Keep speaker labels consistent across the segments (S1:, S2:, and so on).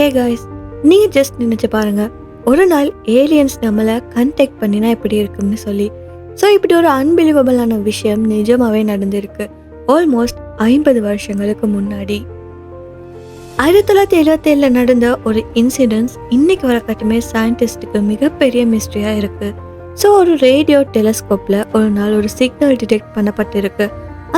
S1: Hey guys நீங்கள் just நினச்சி பாருங்க. ஒரு நாள் ஏலியன்ஸ் நம்மளை கண்டெக்ட் பண்ணினா இப்படி இருக்கும்னு சொல்லி. ஸோ இப்படி ஒரு அன்பிலீவபிளான விஷயம் நிஜமாகவே நடந்திருக்கு. ஆல்மோஸ்ட் ஐம்பது வருஷங்களுக்கு முன்னாடி. ஆயிரத்தி தொள்ளாயிரத்தி எழுபத்தி ஏழில் நடந்த ஒரு இன்சிடென்ட்ஸ் இன்னைக்கு வரக்கட்டுமே சயின்டிஸ்ட்டுக்கு மிகப்பெரிய மிஸ்ட்ரியாக இருக்குது ஸோ ஒரு ரேடியோ டெலஸ்கோப்பில் ஒரு நாள் ஒரு சிக்னல் டிடெக்ட் பண்ணப்பட்டிருக்கு.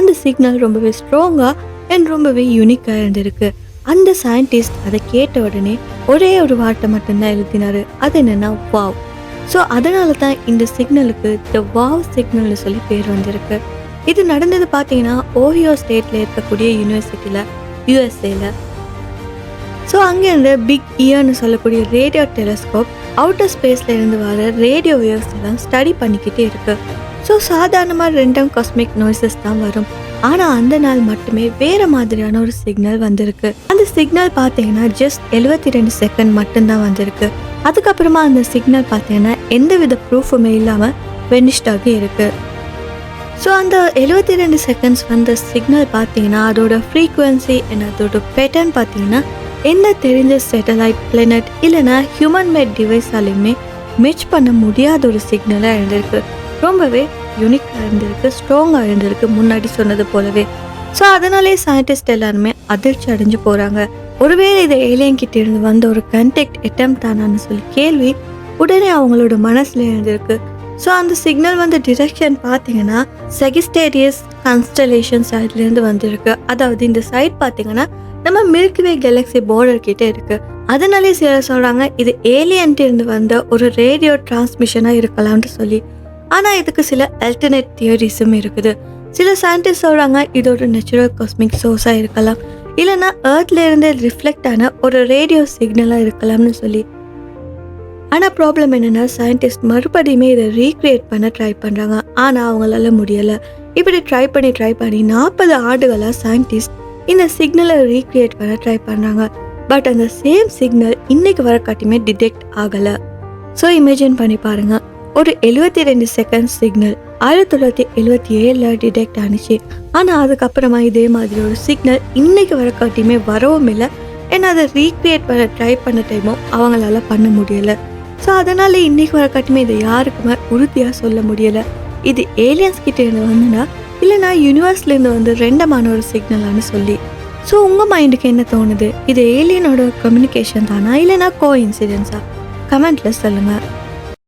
S1: அந்த சிக்னல் ரொம்பவே ஸ்ட்ராங்காக அண்ட் ரொம்பவே யூனிக்காக இருந்திருக்கு. அந்த சயின்டிஸ்ட் அதை கேட்ட உடனே ஒரே ஒரு வார்த்தை மட்டும்தான் எழுதினாரு. அது என்னென்னா வாவ் ஸோ அதனால தான் இந்த சிக்னலுக்கு த வாவ் சிக்னல்னு சொல்லி பேர் வந்திருக்கு. இது நடந்தது பார்த்தீங்கன்னா ஓஹியோ ஸ்டேட்டில் இருக்கக்கூடிய யூனிவர்சிட்டியில் யூஎஸ்ஏல ஸோ அங்கேருந்து பிக் இயர்னு சொல்லக்கூடிய ரேடியோ டெலஸ்கோப் அவுட்டர் ஸ்பேஸில் இருந்து வர ரேடியோ வேவ்ஸ் எல்லாம் ஸ்டடி பண்ணிக்கிட்டே இருக்குது ஸோ சாதாரணமாக ரெண்டம் காஸ்மிக் நாய்ஸஸ் தான் வரும். ஆனால் அந்த நாள் மட்டுமே வேற மாதிரியான ஒரு சிக்னல் வந்திருக்கு. அந்த சிக்னல் பார்த்தீங்கன்னா ஜஸ்ட் எழுபத்தி ரெண்டு செகண்ட் மட்டும்தான் வந்திருக்கு. அதுக்கப்புறமா அந்த சிக்னல் பார்த்தீங்கன்னா எந்த வித ப்ரூஃபுமே இல்லாமல் வெனிஷ்டாகி இருக்கு. ஸோ அந்த எழுபத்தி ரெண்டு செகண்ட்ஸ் வந்த சிக்னல் பார்த்தீங்கன்னா அதோட ஃப்ரீக்குவென்சி அண்ட் அதோட பேட்டர்ன் பார்த்தீங்கன்னா என்ன தெரிஞ்ச சேட்டலைட் பிளானட் இல்லைன்னா ஹியூமன் மேட் டிவைஸாலையுமே மெச் பண்ண முடியாத ஒரு சிக்னலாக இருந்திருக்கு. ரொம்பவே யூனிக்காக இருந்திருக்கு ஸ்ட்ராங்காக இருந்திருக்கு முன்னாடி சொன்னது போலவே. ஸோ அதனாலே சயின்டிஸ்ட் எல்லாருமே அதிர்ச்சி அடைஞ்சு போகிறாங்க ஒருவேளை இது ஏலியன் கிட்ட இருந்து வந்த ஒரு கண்டெக்ட் எட்டம் தானான்னு சொல்லி கேள்வி உடனே அவங்களோட மனசில் இருந்திருக்கு ஸோ அந்த சிக்னல் வந்து டிரெக்ஷன் பார்த்தீங்கன்னா செகிஸ்டேரியஸ் கன்ஸ்டலேஷன் சைட்லேருந்து வந்திருக்கு. அதாவது இந்த சைட் பார்த்தீங்கன்னா நம்ம மில்கி வே கேலக்ஸி பார்டர் கிட்டே இருக்கு. அதனாலே சிலர் சொல்கிறாங்க இது ஏலியன்ட்டு இருந்து வந்த ஒரு ரேடியோ டிரான்ஸ்மிஷனாக இருக்கலாம்னு சொல்லி. ஆனால் இதுக்கு சில அல்டர்னேட் தியரிஸும் இருக்குது. சில சயின்டிஸ்ட் சொல்கிறாங்க இது ஒரு நேச்சுரல் காஸ்மிக் சோர்ஸாக இருக்கலாம். இல்லைன்னா ஏர்த்லேருந்து ரிஃப்ளெக்ட் ஆன ஒரு ரேடியோ சிக்னலாக இருக்கலாம்னு சொல்லி. ஆனால் ப்ராப்ளம் என்னென்னா சயின்டிஸ்ட் மறுபடியுமே இதை ரீக்ரியேட் பண்ண ட்ரை பண்ணுறாங்க ஆனால் அவங்களால முடியலை. இப்படி ட்ரை பண்ணி ட்ரை பண்ணி நாற்பது ஆண்டுகளாக சயின்டிஸ்ட் இந்த சிக்னலை ரீக்ரியேட் பண்ண ட்ரை பண்ணுறாங்க பட் அந்த சேம் சிக்னல் இன்னைக்கு வர காட்டியுமே டிடெக்ட் ஆகலை. ஸோ இமேஜின் பண்ணி பாருங்கள் ஒரு எழுபத்தி ரெண்டு செகண்ட் சிக்னல் ஆயிரத்தி தொள்ளாயிரத்தி எழுபத்தி ஏழில் டிடெக்ட் ஆனிச்சு. ஆனால் அதுக்கப்புறமா இதே மாதிரி ஒரு சிக்னல் இன்னைக்கு வர காட்டியுமே வரவும் இல்லை. ஏன்னா அதை ரீக்ரியேட் பண்ண ட்ரை பண்ண டைமும் அவங்களால பண்ண முடியலை. ஸோ அதனால இன்னைக்கு வர காட்டுமே இதை யாருக்குமே உறுதியாக சொல்ல முடியலை. இது ஏலியன்ஸ் கிட்ட இருந்து வந்துனா இல்லைனா யூனிவர்ஸ்லேருந்து வந்து ரெண்டமான ஒரு சிக்னலான்னு சொல்லி. ஸோ உங்கள் மைண்டுக்கு என்ன தோணுது? இது ஏலியனோட கம்யூனிகேஷன் தானா? இல்லைனா கோ இன்சிடென்ஸா கமெண்ட்டில் சொல்லுங்கள்